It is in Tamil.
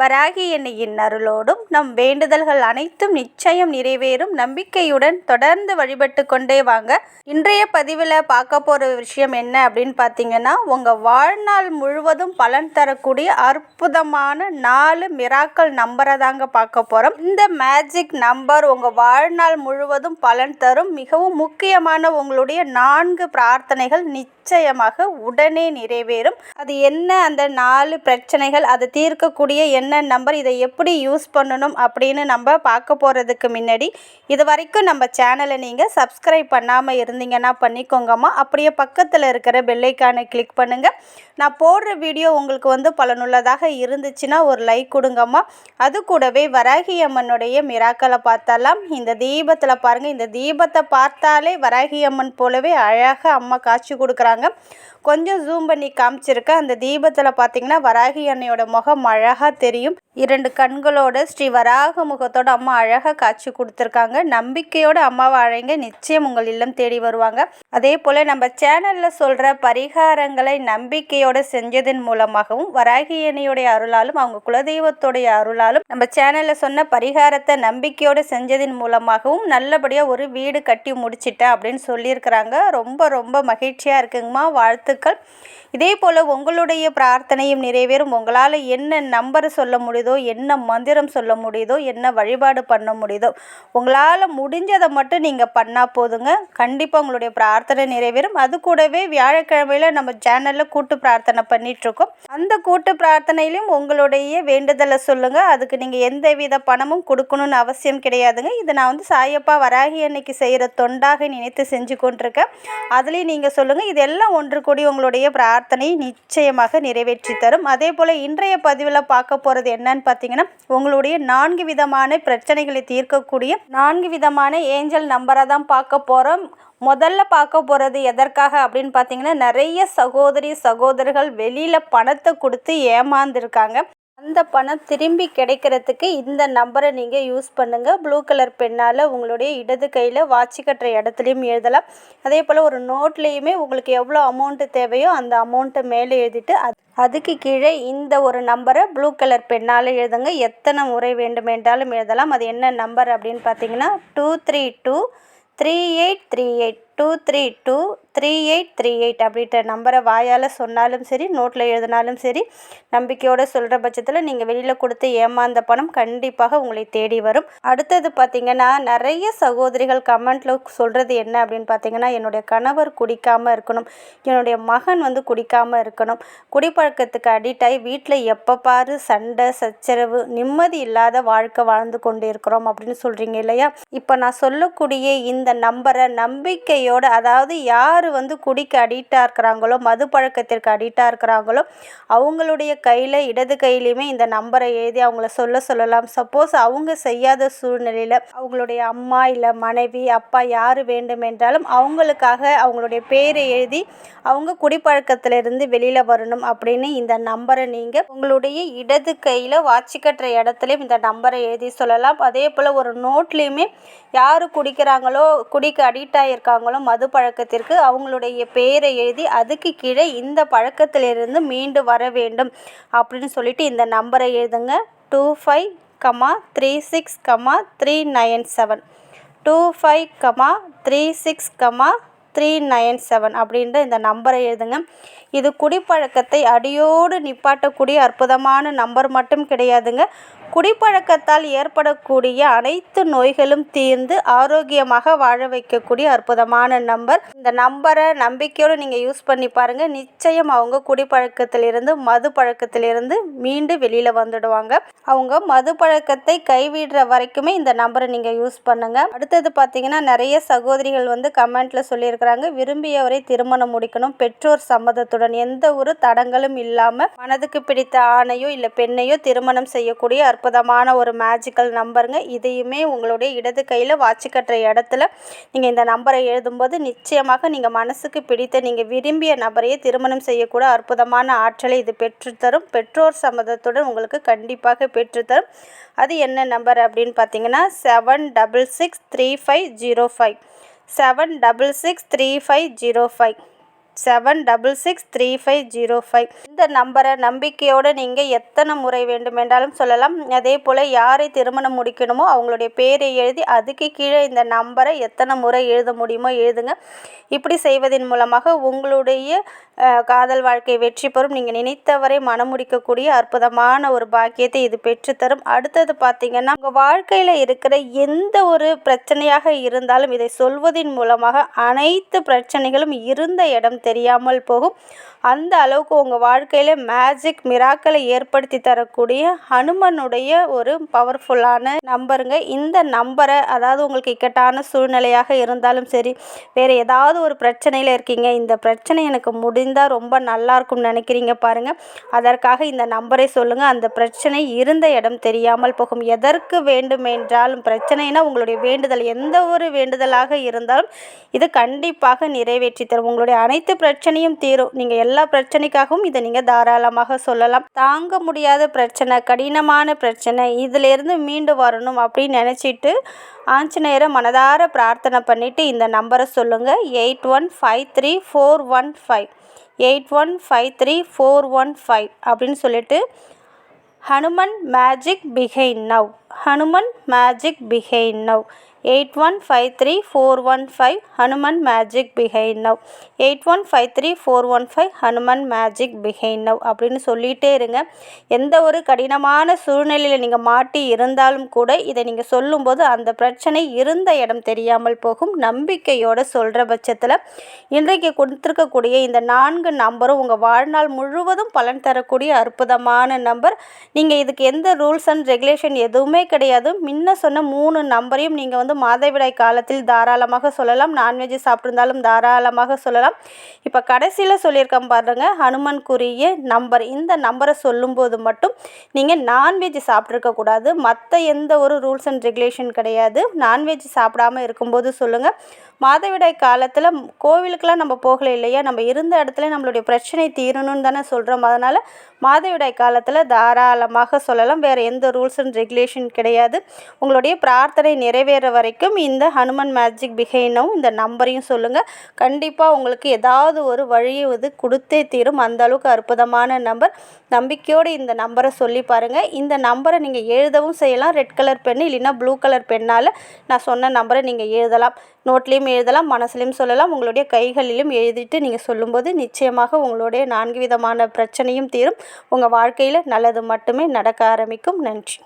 வராகி எண்ணெயின் அருளோடும் நம் வேண்டுதல்கள் அனைத்தும் நிச்சயம் நிறைவேறும். நம்பிக்கையுடன் தொடர்ந்து வழிபட்டு கொண்டே வாங்க. இன்றைய பதிவில் பார்க்க போகிற விஷயம் என்ன அப்படின்னு பார்த்தீங்கன்னா உங்கள் வாழ்நாள் முழுவதும் பலன் தரக்கூடிய அற்புதமான நாலு மிராக்கள் நம்பரை தாங்க பார்க்க போகிறோம் இந்த மேஜிக் நம்பர் உங்கள் வாழ்நாள் முழுவதும் பலன் தரும். மிகவும் முக்கியமான உங்களுடைய நான்கு பிரார்த்தனைகள் நிச்சயமாக உடனே நிறைவேறும். அது என்ன? அந்த நாலு பிரச்சனைகள் அதை தீர்க்கக்கூடிய என்ன நம்பர் இதை எப்படி யூஸ் பண்ணணும் அப்படின்னு நம்ம பார்க்க போகிறதுக்கு முன்னாடி இது வரைக்கும் நம்ம சேனலை நீங்கள் சப்ஸ்கிரைப் பண்ணாமல் இருந்தீங்கன்னா பண்ணிக்கோங்கம்மா. அப்படியே பக்கத்தில் இருக்கிற பெல்லைக்கானை கிளிக் பண்ணுங்கள் நான் போடுற வீடியோ உங்களுக்கு வந்து பலனுள்ளதாக இருந்துச்சுன்னா ஒரு லைக் கொடுங்கம்மா. அது கூடவே வராகி அம்மனுடைய மிராக்களை பார்த்தாலாம் இந்த தீபத்தில் பாருங்கள் இந்த தீபத்தை பார்த்தாலே வராகி அம்மன் போலவே அழகாக அம்மா காட்சி கொடுக்குறாங்க. கொஞ்சம் ஜூம் பண்ணி காமிச்சிருக்கேன் அந்த தீபத்தில் பார்த்தீங்கன்னா வராகி அன்னையோட முகம் அழகாக தெரியும். വരെയും இரண்டு கண்களோட ஸ்ரீ வராக முகத்தோட அம்மா அழகாக காட்சி கொடுத்துருக்காங்க. நம்பிக்கையோட அம்மாவை அழைங்க. நிச்சயம் உங்கள் இல்லம் தேடி வருவாங்க. அதே போல் நம்ம சேனலில் சொல்கிற பரிகாரங்களை நம்பிக்கையோட செஞ்சதன் மூலமாகவும் வராகியனையுடைய அருளாலும் அவங்க குலதெய்வத்தோடைய அருளாலும் நம்ம சேனலில் சொன்ன பரிகாரத்தை நம்பிக்கையோடு செஞ்சதன் மூலமாகவும் நல்லபடியாக ஒரு வீடு கட்டி முடிச்சிட்டேன் அப்படின்னு சொல்லியிருக்கிறாங்க. ரொம்ப ரொம்ப மகிழ்ச்சியாக இருக்குங்கம்மா. வாழ்த்துக்கள். இதே போல் உங்களுடைய பிரார்த்தனையும் நிறைவேறும். உங்களால் என்ன நம்பர் சொல்ல முடியுது என்ன மந்திரம் சொல்ல முடியுதோ என்ன வழிபாடு பண்ண முடியுதோ உங்களால் முடிஞ்சதை மட்டும் நீங்கள் பண்ணால் போதுங்க. கண்டிப்பாக உங்களுடைய பிரார்த்தனை நிறைவேறும். அது கூடவே வியாழக்கிழமையில் நம்ம சேனலில் கூட்டு பிரார்த்தனை பண்ணிகிட்ருக்கோம் அந்த கூட்டு பிரார்த்தனையிலையும் உங்களுடைய வேண்டுதலை சொல்லுங்கள் அதுக்கு நீங்கள் எந்த வித பணமும் கொடுக்கணும்னு அவசியம் கிடையாதுங்க. இது நான் வந்து சாயப்பா வராகி அன்னைக்கு செய்கிற தொண்டாக நினைத்து செஞ்சு கொண்டிருக்கேன். அதுலேயும் நீங்கள் சொல்லுங்கள் இதெல்லாம் ஒன்று கூடி உங்களுடைய பிரார்த்தனை நிச்சயமாக நிறைவேற்றி தரும். அதே போல் இன்றைய பதிவில் பார்க்க போகிறது என்னன்னு பார்த்தீங்கன்னா உங்களுடைய நான்கு விதமான பிரச்சனைகளை தீர்க்கக்கூடிய நான்கு விதமான ஏஞ்சல் நம்பரை தான் பார்க்க போகிறோம் முதல்ல பார்க்க போகிறது எதற்காக அப்படின்னு பார்த்தீங்கன்னா நிறைய சகோதரி சகோதரர்கள் வெளியில் பணத்தை கொடுத்து ஏமாந்துருக்காங்க. அந்த பணம் திரும்பி கிடைக்கிறதுக்கு இந்த நம்பரை நீங்கள் யூஸ் பண்ணுங்கள் ப்ளூ கலர் பெண்ணால் உங்களுடைய இடது கையில் வாட்சி கட்டுற இடத்துலையும் எழுதலாம். அதே போல் ஒரு நோட்லேயுமே உங்களுக்கு எவ்வளோ அமௌண்ட்டு தேவையோ அந்த அமௌண்ட்டை மேலே எழுதிட்டு அது அதுக்கு கீழே இந்த ஒரு நம்பரை ப்ளூ கலர் பெண்ணால் எழுதுங்க. எத்தனை முறை வேண்டுமென்றாலும் எழுதலாம். அது என்ன நம்பர் அப்படின்னு பார்த்தீங்கன்னா two three two three eight three eight two three two three eight three eight அப்படின்ற நம்பரை வாயால் சொன்னாலும் சரி நோட்டில் எழுதினாலும் சரி நம்பிக்கையோடு சொல்கிற பட்சத்தில் நீங்கள் வெளியில் கொடுத்து ஏமாந்த பணம் கண்டிப்பாக உங்களை தேடி வரும். அடுத்தது பார்த்திங்கன்னா நிறைய சகோதரிகள் கமெண்ட்டில் சொல்கிறது என்ன அப்படின்னு பார்த்தீங்கன்னா என்னுடைய கணவர் குடிக்காமல் இருக்கணும் என்னுடைய மகன் வந்து குடிக்காமல் இருக்கணும் குடிப்பழக்கத்துக்கு அடிக்ட் ஆகி வீட்டில் எப்போ பாரு சண்டை சச்சரவு நிம்மதி இல்லாத வாழ்க்கை வாழ்ந்து கொண்டு இருக்கிறோம் அப்படின்னு சொல்கிறீங்க இல்லையா? இப்போ நான் சொல்லக்கூடிய இந்த நம்பரை நம்பிக்கையோடு அதாவது யார் வந்து குடிக்க அடிக்டாக இருக்கிறாங்களோ மது பழக்கத்திற்கு அடிக்டாக இருக்கிறாங்களோ அவங்களுடைய கையில் இடது கையிலையுமே இந்த நம்பரை எழுதி அவங்கள சொல்ல சொல்லலாம். சப்போஸ் அவங்க செய்யாத சூழ்நிலையில் அவங்களுடைய அம்மா இல்லை மனைவி அப்பா யார் வேண்டுமென்றாலும் அவங்களுக்காக அவங்களுடைய பேரை எழுதி அவங்க குடிப்பழக்கத்திலிருந்து வெளியில் வரணும் அப்படின்னு இந்த நம்பரை நீங்கள் உங்களுடைய இடது கையில் வாட்சி கட்டுற இடத்துலையும் இந்த நம்பரை எழுதி சொல்லலாம். அதே போல் ஒரு நோட்லேயுமே யார் குடிக்கிறாங்களோ குடிக்க அடிக்ட் ஆகியிருக்காங்களோ மது பழக்கத்திற்கு அவங்களுடைய பேரை எழுதி அதுக்கு கீழே இந்த பழக்கத்திலிருந்து மீண்டு வர வேண்டும் அப்படின்னு சொல்லிட்டு இந்த நம்பரை எழுதுங்க. Two five comma three six comma three nine seven two five comma three six comma three nine seven அப்படின்ற இந்த நம்பரை எழுதுங்க. இது குடிப்பழக்கத்தை அடியோடு நிப்பாட்டக்கூடிய அற்புதமான நம்பர் மட்டும் கிடையாதுங்க. குடிப்பழக்கத்தால் ஏற்படக்கூடிய அனைத்து நோய்களும் தீர்ந்து ஆரோக்கியமாக வாழ வைக்கக்கூடிய அற்புதமான நம்பர். இந்த நம்பரை நம்பிக்கையோடு நீங்கள் யூஸ் பண்ணி பாருங்கள் நிச்சயம் அவங்க குடிப்பழக்கத்திலிருந்து மது பழக்கத்திலிருந்து மீண்டு வெளியில் வந்துடுவாங்க. அவங்க மது பழக்கத்தை கைவிடுற வரைக்குமே இந்த நம்பரை நீங்கள் யூஸ் பண்ணுங்கள் அடுத்தது பார்த்தீங்கன்னா நிறைய சகோதரிகள் வந்து கமெண்ட்டில் சொல்லியிருக்கிறாங்க. விரும்பியவரை திருமணம் முடிக்கணும். பெற்றோர் சம்மதத்துடன் எந்த ஒரு தடங்களும் இல்லாமல் மனதுக்கு பிடித்த ஆணையோ இல்லை பெண்ணையோ திருமணம் செய்யக்கூடிய அற்புதமான ஒரு மேஜிக்கல் நம்பருங்க இதையுமே உங்களுடைய இடது கையில் வாட்சி கட்டுற இடத்துல நீங்கள் இந்த நம்பரை எழுதும்போது நிச்சயமாக நீங்கள் மனசுக்கு பிடித்த நீங்கள் விரும்பிய நபரையே திருமணம் செய்யக்கூட அற்புதமான ஆற்றலை இது பெற்றுத்தரும் பெற்றோர் சம்மதத்துடன் உங்களுக்கு கண்டிப்பாக பெற்றுத்தரும் அது என்ன நம்பர் அப்படின்னு பார்த்தீங்கன்னா seven double six three five zero five seven double six three five zero five seven double six three five zero five. இந்த நம்பரை நம்பிக்கையோடு நீங்கள் எத்தனை முறை வேண்டுமென்றாலும் சொல்லலாம். அதே போல் யாரை திருமணம் முடிக்கணுமோ அவங்களுடைய பேரை எழுதி அதுக்கு கீழே இந்த நம்பரை எத்தனை முறை எழுத முடியுமோ எழுதுங்க. இப்படி செய்வதன் மூலமாக உங்களுடைய காதல் வாழ்க்கை வெற்றி பெறும். நீங்கள் நினைத்தவரை மனம் முடிக்கக்கூடிய அற்புதமான ஒரு பாக்கியத்தை இது பெற்றுத்தரும். அடுத்தது பார்த்திங்கன்னா உங்கள் வாழ்க்கையில் இருக்கிற எந்த ஒரு பிரச்சனையாக இருந்தாலும் இதை சொல்வதன் மூலமாக அனைத்து பிரச்சனைகளும் இருந்த இடம் தெரியாமல் போகும். அந்த அளவுக்கு உங்கள் வாழ்க்கையில் மேஜிக் மிராக்களை ஏற்படுத்தி தரக்கூடிய ஹனுமனுடைய ஒரு பவர்ஃபுல்லான நம்பருங்க. இந்த நம்பரை அதாவது உங்களுக்கு இக்கட்டான சூழ்நிலையாக இருந்தாலும் சரி வேறு ஏதாவது ஒரு பிரச்சனையில் இருக்கீங்க இந்த பிரச்சனை எனக்கு முடிந்தால் ரொம்ப நல்லாயிருக்கும்னு நினைக்கிறீங்க பாருங்கள் அதற்காக இந்த நம்பரை சொல்லுங்கள் அந்த பிரச்சனை இருந்த இடம் தெரியாமல் போகும். எதற்கு வேண்டுமென்றாலும் பிரச்சனைனா உங்களுடைய வேண்டுதல் எந்த ஒரு வேண்டுதலாக இருந்தாலும் இது கண்டிப்பாக நிறைவேற்றி தரும். உங்களுடைய அனைத்து பிரச்சனையும் தீரும். நீங்கள் எல்லா பிரச்சனைக்காகவும் இதை நீங்கள் தாராளமாக சொல்லலாம். தாங்க முடியாத பிரச்சனை கடினமான பிரச்சனை இதிலிருந்து மீண்டு வரணும் அப்படின்னு நினச்சிட்டு ஆஞ்சநேயரை மனதார பிரார்த்தனை பண்ணிவிட்டு இந்த நம்பரை சொல்லுங்கள் eight one five three four one five. Eight one five three four one five அப்படின்னு சொல்லிட்டு Hanuman magic behind now. Hanuman magic behind now. Eight one five three four one five Hanuman magic behind now eight one five three four one five Hanuman magic behind now அப்படின்னு சொல்லிகிட்டே இருங்க. எந்த ஒரு கடினமான சூழ்நிலையில் நீங்கள் மாட்டி இருந்தாலும் கூட இதை நீங்கள் சொல்லும்போது அந்த பிரச்சனை இருந்த இடம் தெரியாமல் போகும். நம்பிக்கையோடு சொல்கிற பட்சத்தில் இன்றைக்கு கொடுத்துருக்கக்கூடிய இந்த நான்கு நம்பரும் உங்கள் வாழ்நாள் முழுவதும் பலன் தரக்கூடிய அற்புதமான நம்பர். நீங்கள் இதுக்கு எந்த ரூல்ஸ் அண்ட் ரெகுலேஷன் எதுவுமே கிடையாது. முன்ன சொன்ன மூணு நம்பரையும் நீங்கள் வந்து மாதவிடாய் காலத்தில் தாராளமாக சொல்லலாம். நான்வெஜ் சாப்பிட்ருந்தாலும் தாராளமாக சொல்லலாம். இப்போ கடைசியில் சொல்லியிருக்கேன் பாருங்கள் ஹனுமன்குரிய நம்பர் இந்த நம்பரை சொல்லும்போது மட்டும் நீங்கள் நான்வெஜ் சாப்பிட்ருக்கக்கூடாது மற்ற எந்த ஒரு ரூல்ஸ் அண்ட் ரெகுலேஷன் கிடையாது. நான்வெஜ் சாப்பிடாமல் இருக்கும்போது சொல்லுங்கள் மாதவிடாய் காலத்தில் கோவிலுக்கெலாம் நம்ம போகலை இல்லையா? நம்ம இருந்த இடத்துல நம்மளுடைய பிரச்சனை தீரணும்னு தானே சொல்கிறோம் அதனால் மாதவிடாய் காலத்தில் தாராளமாக சொல்லலாம். வேறு எந்த ரூல்ஸ் அண்ட் ரெகுலேஷன் கிடையாது. உங்களுடைய பிரார்த்தனை நிறைவேற வரைக்கும் இந்த ஹனுமன் மேஜிக் பிஹைனும் இந்த நம்பரையும் சொல்லுங்கள் கண்டிப்பாக உங்களுக்கு ஏதாவது ஒரு வழியை இது கொடுத்தே தீரும். அந்த அளவுக்கு அற்புதமான நம்பர். நம்பிக்கையோடு இந்த நம்பரை சொல்லி பாருங்கள் இந்த நம்பரை நீங்கள் எழுதவும் செய்யலாம். ரெட் கலர் பென் இல்லைன்னா ப்ளூ கலர் பென்னால் நான் சொன்ன நம்பரை நீங்கள் எழுதலாம். நோட்லேயும் எழுதலாம். மனசுலையும் சொல்லலாம். உங்களுடைய கைகளிலும் எழுதிட்டு நீங்கள் சொல்லும்போது நிச்சயமாக உங்களுடைய நான்கு விதமான பிரச்சனையும் தீரும். உங்கள் வாழ்க்கையில் நல்லது மட்டுமே நடக்க ஆரம்பிக்கும். நன்றி.